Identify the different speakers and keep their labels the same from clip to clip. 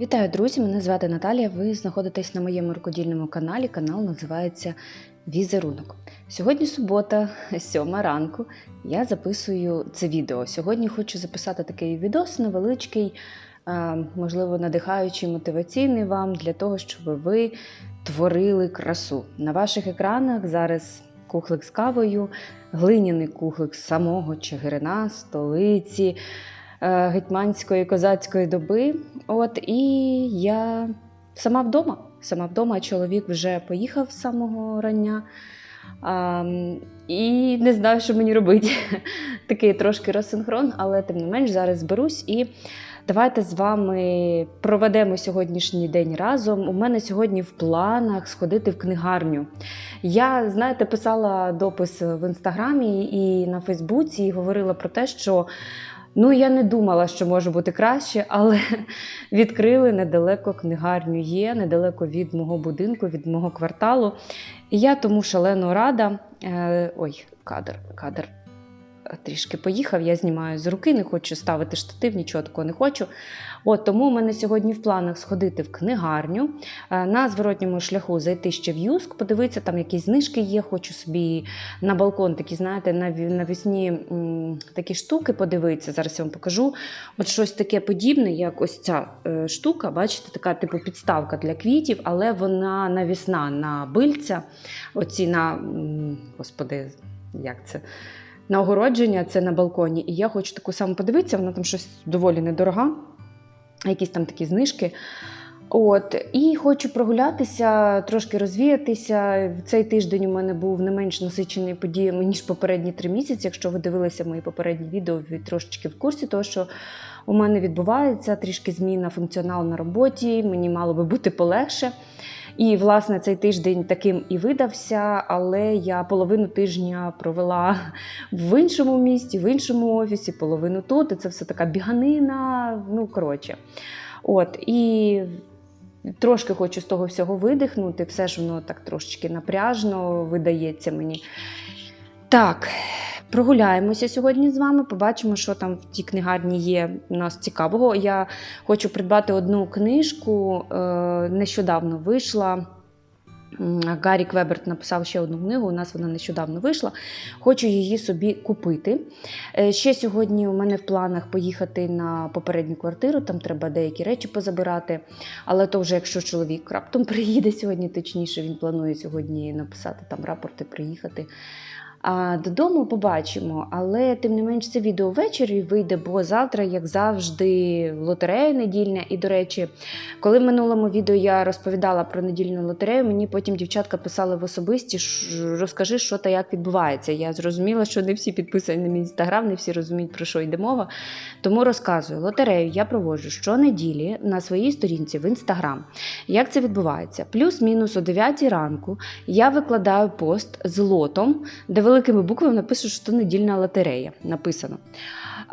Speaker 1: Вітаю, друзі! Мене звати Наталія. Ви знаходитесь на моєму рукодільному каналі. Канал називається Візерунок. Сьогодні субота, 7 ранку. Я записую це відео. Сьогодні хочу записати такий відос невеличкий, можливо, надихаючий, мотиваційний вам для того, щоб ви творили красу. На ваших екранах зараз кухлик з кавою, глиняний кухлик самого Чигирина, столиці гетьманської козацької доби. От і я сама вдома. Сама вдома, чоловік вже поїхав з самого рання. А, і не знаю, що мені робити. Такий трошки розсинхрон, але тим не менш зараз зберусь і давайте з вами проведемо сьогоднішній день разом. У мене сьогодні в планах сходити в книгарню. Я, знаєте, писала допис в інстаграмі і на Фейсбуці і говорила про те, що Ну, я не думала, що може бути краще, але відкрили недалеко книгарню є, недалеко від мого будинку, від мого кварталу. І я тому шалено рада. Е, ой, кадр, кадр. Трішки поїхав, я знімаю з руки, не хочу ставити штатив, нічого такого не хочу. От тому у мене сьогодні в планах сходити в книгарню, е, на зворотньому шляху зайти ще в Юск, подивитися, там якісь знижки є. Хочу собі на балкон такі, знаєте, навісні такі штуки подивитися. Зараз я вам покажу. От щось таке подібне, як ось ця е, штука, бачите, така типу підставка для квітів, але вона навісна на бильця. Оці на, господи, як це? На огородження, це на балконі. І я хочу таку саму подивитися, вона там щось доволі недорога, якісь там такі знижки. От, і хочу прогулятися, трошки розвіятися. Цей тиждень у мене був не менш насичений подіями, ніж попередні три місяці. Якщо ви дивилися мої попередні відео, ви трошечки в курсі того, що у мене відбувається трішки зміна функціоналу на роботі, мені мало би бути полегше. І, власне, цей тиждень таким і видався, але я половину тижня провела в іншому місті, в іншому офісі, половину тут. І це все така біганина. Ну, коротше. От, і трошки хочу з того всього видихнути, все ж воно так трошечки напряжно видається мені. Так, прогуляємося сьогодні з вами, побачимо, що там в тій книгарні є у нас цікавого. Я хочу придбати одну книжку, е, нещодавно вийшла. Гаррі Квеберт написав ще одну книгу. У нас вона нещодавно вийшла. Хочу її собі купити. Е, Ще сьогодні у мене в планах поїхати на попередню квартиру. Там треба деякі речі позабирати. Але то вже якщо чоловік раптом приїде сьогодні, точніше він планує сьогодні написати там рапорти, приїхати. А додому побачимо, але тим не менш це відео ввечері вийде, бо завтра, як завжди, лотерея недільня. І, до речі, коли в минулому відео я розповідала про недільну лотерею, мені потім дівчатка писали в особисті, розкажи, що та як відбувається. Я зрозуміла, що не всі підписані на мій інстаграм, не всі розуміють, про що йде мова. Тому розказую, лотерею я проводжу щонеділі на своїй сторінці в інстаграм. Як це відбувається? Плюс-мінус о 9 ранку я викладаю пост з лотом, де великими буквами напишу, що це недільна лотерея. Написано.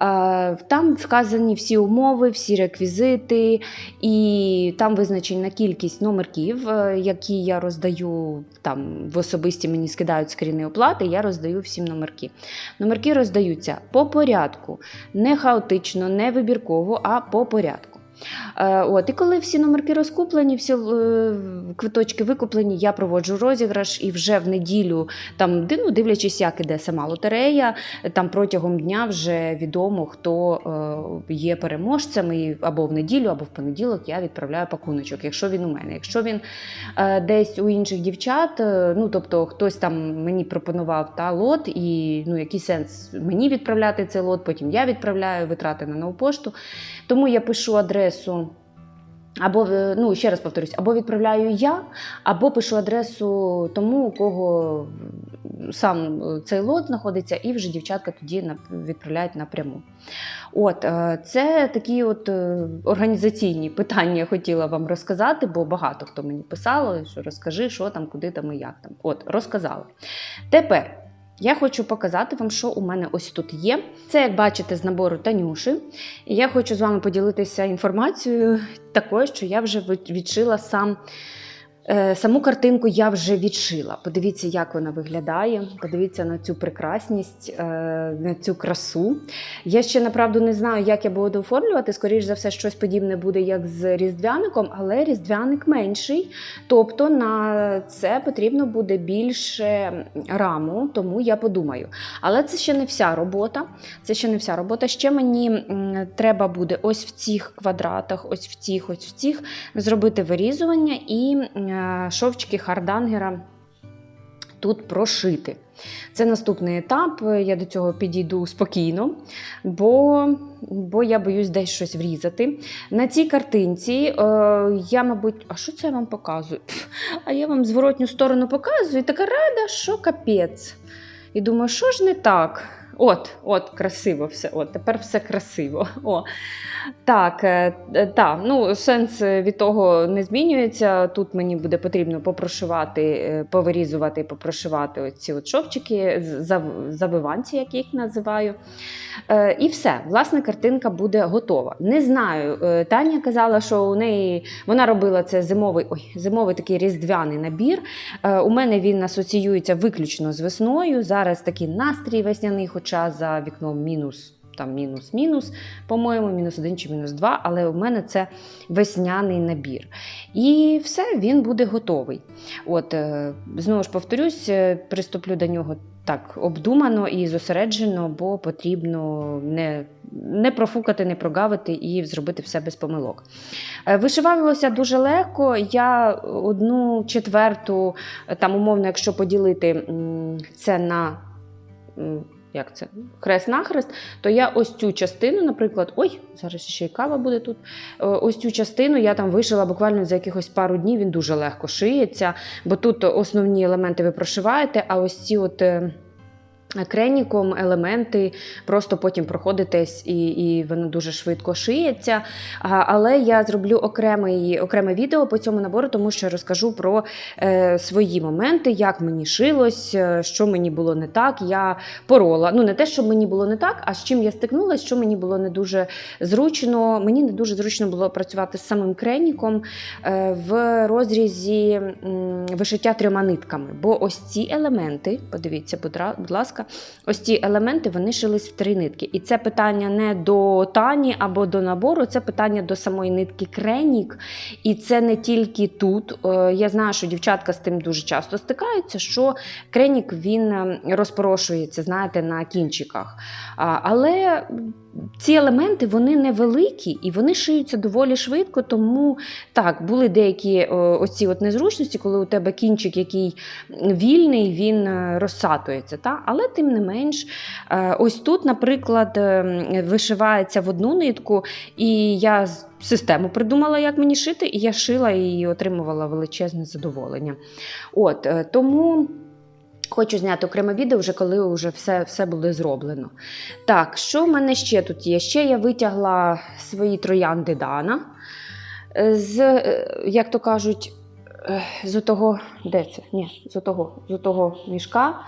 Speaker 1: Е, Там вказані всі умови, всі реквізити, і там визначена кількість номерків, е, які я роздаю там в особисті мені скидають скріни оплати, я роздаю всім номерки. Номерки роздаються по порядку, не хаотично, не вибірково, а по порядку. Е, От, і коли всі номерки розкуплені, всі е, квиточки викуплені, я проводжу розіграш і вже в неділю, там, ну, дивлячись, як іде сама лотерея, там протягом дня вже відомо, хто е, є переможцем, і або в неділю, або в понеділок я відправляю пакуночок, якщо він у мене. Якщо він десь у інших дівчат, ну тобто хтось там мені пропонував та лот, і ну, який сенс мені відправляти цей лот, потім я відправляю витрати на нову пошту. Тому я пишу адресу. Або е, ну ще раз повторюсь, або відправляю я, або пишу адресу тому, у кого сам е, цей лот знаходиться, і вже дівчатка тоді відправляють напряму. От е, це такі от організаційні питання я хотіла вам розказати, бо багато хто мені писало, що розкажи, що там, куди там і як там. От, розказала. Тепер. Я хочу показати вам, що у мене ось тут є. Це, як бачите, з набору Танюши. І я хочу з вами поділитися інформацією такою, що я вже від- відшила сам Саму картинку я вже відшила. Подивіться, як вона виглядає. Подивіться на цю прекрасність, е, на цю красу. Я ще направду не знаю, як я буду оформлювати. Скоріш за все, щось подібне буде, як з різдвяником, але різдвяник менший. Тобто на це потрібно буде більше раму, тому я подумаю. Але це ще не вся робота. Це ще не вся робота. Ще мені треба буде ось в цих квадратах, ось в цих, ось в цих зробити вирізування і е, шовчики хардангера тут прошити. Це наступний етап. Я до цього підійду спокійно, бо, бо я боюсь десь щось врізати. На цій картинці е, я, мабуть, а що це я вам показую? Пф, А я вам зворотню сторону показую і така рада, що капець. І думаю, що ж не так? От, от, красиво все. От, тепер все красиво. О. Так, е, е, та, ну, сенс від того не змінюється. Тут мені буде потрібно попрошувати, е, повирізувати і попрошувати оці шовчики, завиванці, як я їх називаю. Е, І все, власне, картинка буде готова. Не знаю. е, Таня казала, що у неї вона робила це зимовий, ой, зимовий такий різдвяний набір. Е, У мене він асоціюється виключно з весною. Зараз такий настрій весняний, хоча за вікном мінус. Там мінус-мінус, по-моєму, мінус один чи мінус два, але у мене це весняний набір. І все, він буде готовий. От, е, знову ж повторюсь, е, приступлю до нього так обдумано і зосереджено, бо потрібно не, не профукати, не прогавити і зробити все без помилок. Е, Вишивалося дуже легко. Я одну четверту, там умовно, якщо поділити це на. Як це? Хрест-нахрест, то я ось цю частину, наприклад, ой, зараз ще й кава буде тут. Е, Ось цю частину я там вишила буквально за якихось пару днів. Він дуже легко шиється, бо тут основні елементи ви прошиваєте, а ось ці от. Креніком елементи просто потім проходитесь, і, і воно дуже швидко шиється. А, але я зроблю окремий, окреме відео по цьому набору, тому що розкажу про е, свої моменти, як мені шилось, е, що мені було не так. Я порола. Ну, не те, що мені було не так, а з чим я стикнулася, що мені було не дуже зручно. Мені не дуже зручно було працювати з самим креніком е, в розрізі м, вишиття трьома нитками. Бо ось ці елементи, подивіться, будь ласка, ось ці елементи вони шились в три нитки. І це питання не до тані або до набору, це питання до самої нитки кренік. І це не тільки тут. Е, Я знаю, що дівчатка з тим дуже часто стикаються, що кренік він е, розпорошується, знаєте, на кінчиках. Але ці елементи вони невеликі і вони шиються доволі швидко, тому так, були деякі о, оці от незручності, коли у тебе кінчик, який вільний, він е, розсатується. Та? Але тим не менш, е, ось тут, наприклад, е, вишивається в одну нитку, і я систему придумала, як мені шити, і я шила і отримувала величезне задоволення. От, е, тому. Хочу зняти окреме відео, вже коли вже все, все буде зроблено. Так, що в мене ще тут є? Ще я витягла свої троянди Дана. З, е, як то кажуть, е, з того, де це? Ні, з того, з того мішка.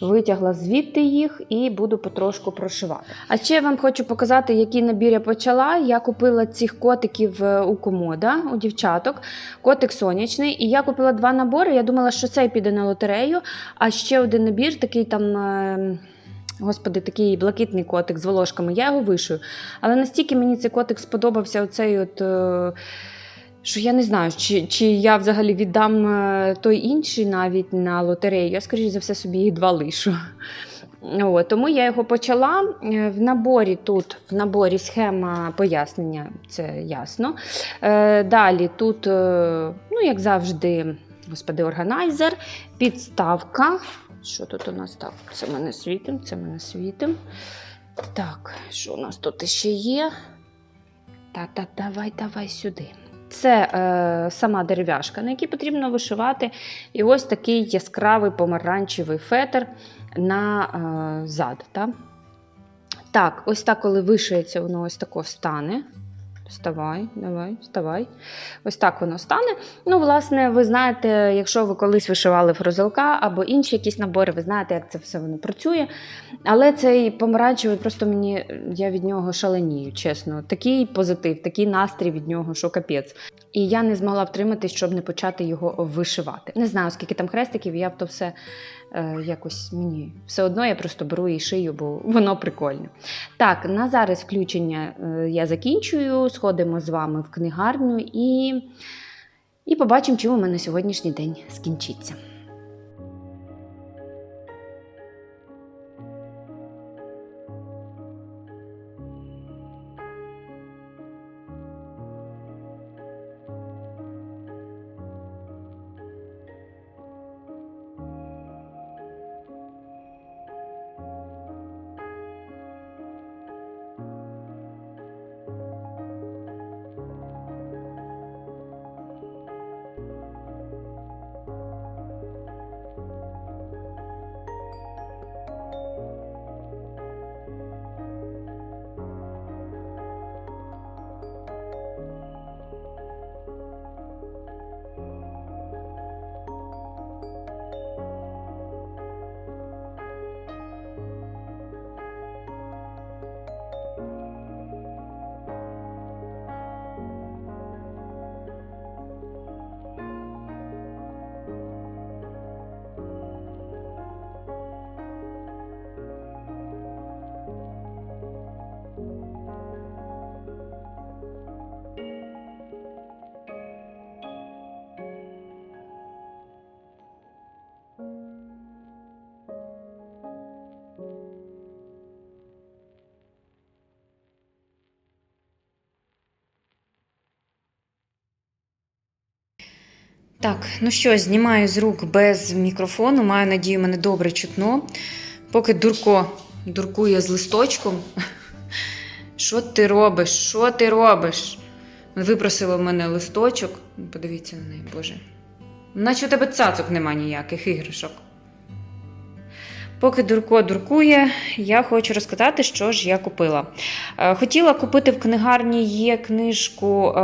Speaker 1: Витягла звідти їх і буду потрошку прошивати. А ще я вам хочу показати, який набір я почала. Я купила цих котиків е, у комода, у дівчаток. Котик сонячний. І я купила два набори. Я думала, що цей піде на лотерею, а ще один набір, такий там. е, Господи, такий блакитний котик з волошками. Я його вишию. Але настільки мені цей котик сподобався, оцей от. Що я не знаю, чи, чи я взагалі віддам е, той інший навіть на лотерею. Я, скоріш за все, собі їх два лишу. От, тому я його почала. Е, В наборі тут в наборі схема пояснення, це ясно. Е, Далі тут, е, ну, як завжди, господи, органайзер, підставка. Що тут у нас так? Це в мене світим, це в мене світим. Так, що у нас тут ще є? Та-та, давай, давай сюди. Це е, сама дерев'яшка, на якій потрібно вишивати. І ось такий яскравий помаранчевий фетр на е, зад. Та? Так, ось так, коли вишиється, воно ось тако стане. Вставай, давай, вставай. Ось так воно стане. Ну, власне, ви знаєте, якщо ви колись вишивали фрузелка або інші якісь набори, ви знаєте, як це все воно працює. Але цей помаранчевий, просто мені я від нього шаленію, чесно. Такий позитив, такий настрій від нього, що капець. І я не змогла втриматись, щоб не почати його вишивати. Не знаю, скільки там хрестиків, я б то все якось мені все одно я просто беру і шию, бо воно прикольне. Так, на зараз включення е, я закінчую. Сходимо з вами в книгарню і, і побачимо, чим у мене сьогоднішній день скінчиться. Так, ну що, знімаю з рук без мікрофону. Маю надію, мене добре чутно. Поки Дурко дуркує з листочком. Що ти робиш? Що ти робиш? Випросила в мене листочок. Подивіться на неї, Боже. Наче у тебе цацок нема ніяких іграшок. Поки Дурко дуркує, я хочу розказати, що ж я купила. Е, Хотіла купити в книгарні є книжку.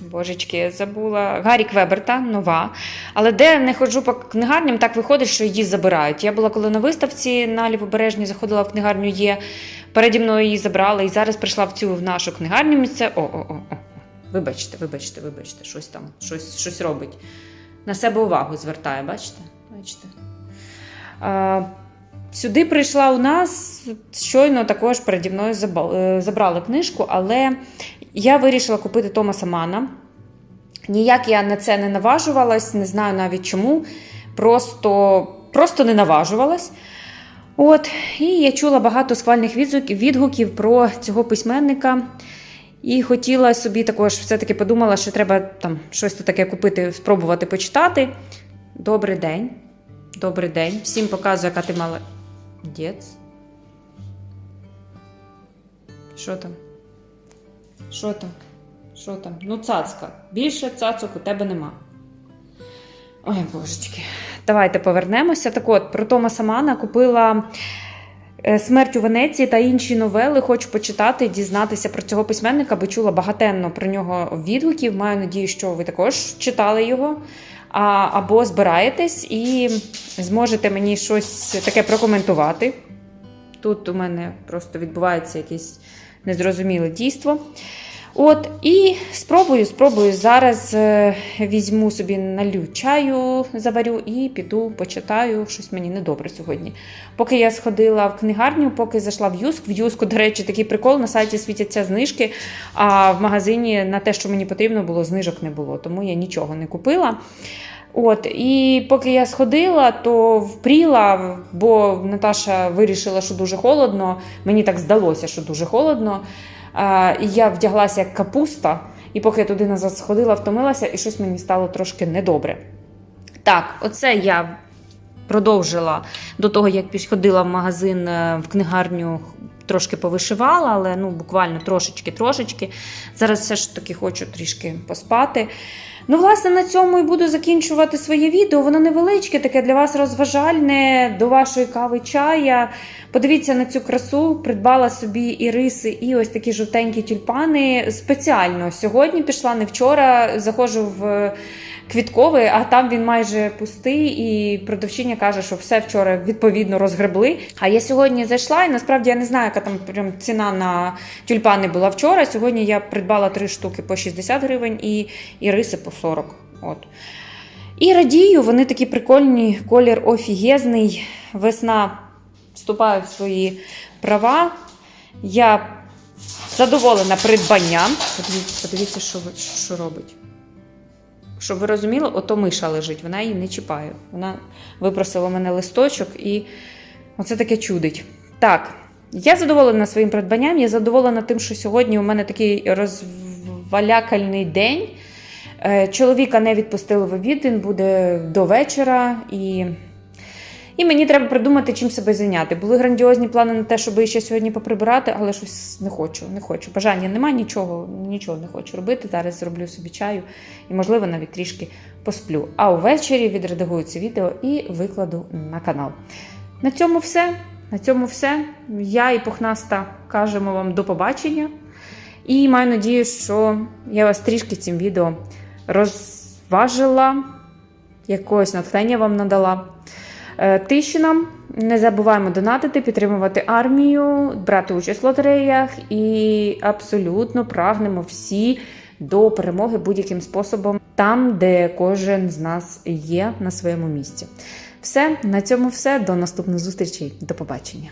Speaker 1: Божечки, забула Гаррі Квеберта, нова. Але де не ходжу по книгарням, так виходить, що її забирають. Я була коли на виставці на Лівобережній, заходила в книгарню є. Переді мною її забрали, і зараз прийшла в цю в нашу книгарню місце. О, о, о, о. Вибачте, вибачте, вибачте, щось там, щось, щось робить. На себе увагу звертає, бачите? бачите? А, сюди прийшла у нас, щойно також переді мною е, забрали книжку, але я вирішила купити Томаса Мана. Ніяк я на це не наважувалась, не знаю навіть чому. Просто, просто не наважувалась. От, і я чула багато схвальних відгуків, про цього письменника. І хотіла собі також все-таки подумала, що треба там щось таке купити, спробувати почитати. Добрий день. Добрий день. Всім показую, яка ти мала. Дєць. Що там? Що там? Що там? Ну, цацка. Більше цацок у тебе нема. Ой, божечки. Давайте повернемося. Так от, про Томаса Мана купила е, Смерть у Венеції та інші новели. Хочу почитати, дізнатися про цього письменника, бо чула багатенно про нього відгуків. Маю надію, що ви також читали його. А, або збираєтесь і зможете мені щось таке прокоментувати. Тут у мене просто відбувається якесь незрозуміле дійство. От, і спробую, спробую. Зараз е, візьму собі налю чаю, заварю і піду почитаю. Щось мені недобре сьогодні. Поки я сходила в книгарню, поки зайшла в Юск. В Юску, до речі, такий прикол. На сайті світяться знижки, а в магазині на те, що мені потрібно було, знижок не було, тому я нічого не купила. От, і поки я сходила, то впріла, бо Наташа вирішила, що дуже холодно. Мені так здалося, що дуже холодно. А, і я вдяглася як капуста, і поки я туди назад сходила, втомилася, і щось мені стало трошки недобре. Так, оце я продовжила до того, як підходила в магазин е, в книгарню. Трошки повишивала, але ну буквально трошечки-трошечки. Зараз все ж таки хочу трішки поспати.
Speaker 2: Ну, власне, на цьому і буду закінчувати своє відео. Воно невеличке, таке для вас розважальне, до вашої кави чая. Подивіться на цю красу. Придбала собі і риси, і ось такі жовтенькі тюльпани. Спеціально сьогодні пішла, не вчора. Заходжу в квітковий, а там він майже пустий, і продавчиня каже, що все вчора відповідно розгребли. А я сьогодні зайшла, і насправді я не знаю, яка там прям ціна на тюльпани була вчора. Сьогодні я придбала три штуки по 60 гривень і, і риси по 40. От. І радію, вони такі прикольні, колір офігезний. Весна вступає в свої права. Я задоволена придбанням. Подивіться, подивіться що, що робить. Щоб ви розуміли, ото миша лежить, вона її не чіпає. Вона випросила мене листочок і оце таке чудить. Так, я задоволена своїм придбанням. Я задоволена тим, що сьогодні у мене такий розвалякальний день. Е, Чоловіка не відпустили в обід, він буде до вечора і. І мені треба придумати, чим себе зайняти. Були грандіозні плани на те, щоб ще сьогодні поприбирати, але щось не хочу, не хочу. Бажання немає, нічого, нічого не хочу робити. Зараз зроблю собі чаю і, можливо, навіть трішки посплю. А увечері відредагую це відео і викладу на канал. На цьому все. На цьому все. Я і Пухнаста кажемо вам до побачення. І маю надію, що я вас трішки цим відео розважила, якогось натхнення вам надала. Е, Тиші нам. Не забуваємо донатити, підтримувати армію, брати участь в лотереях і абсолютно прагнемо всі до перемоги будь-яким способом, там, де кожен з нас є на своєму місці. Все, на цьому все. До наступних зустрічей. До побачення.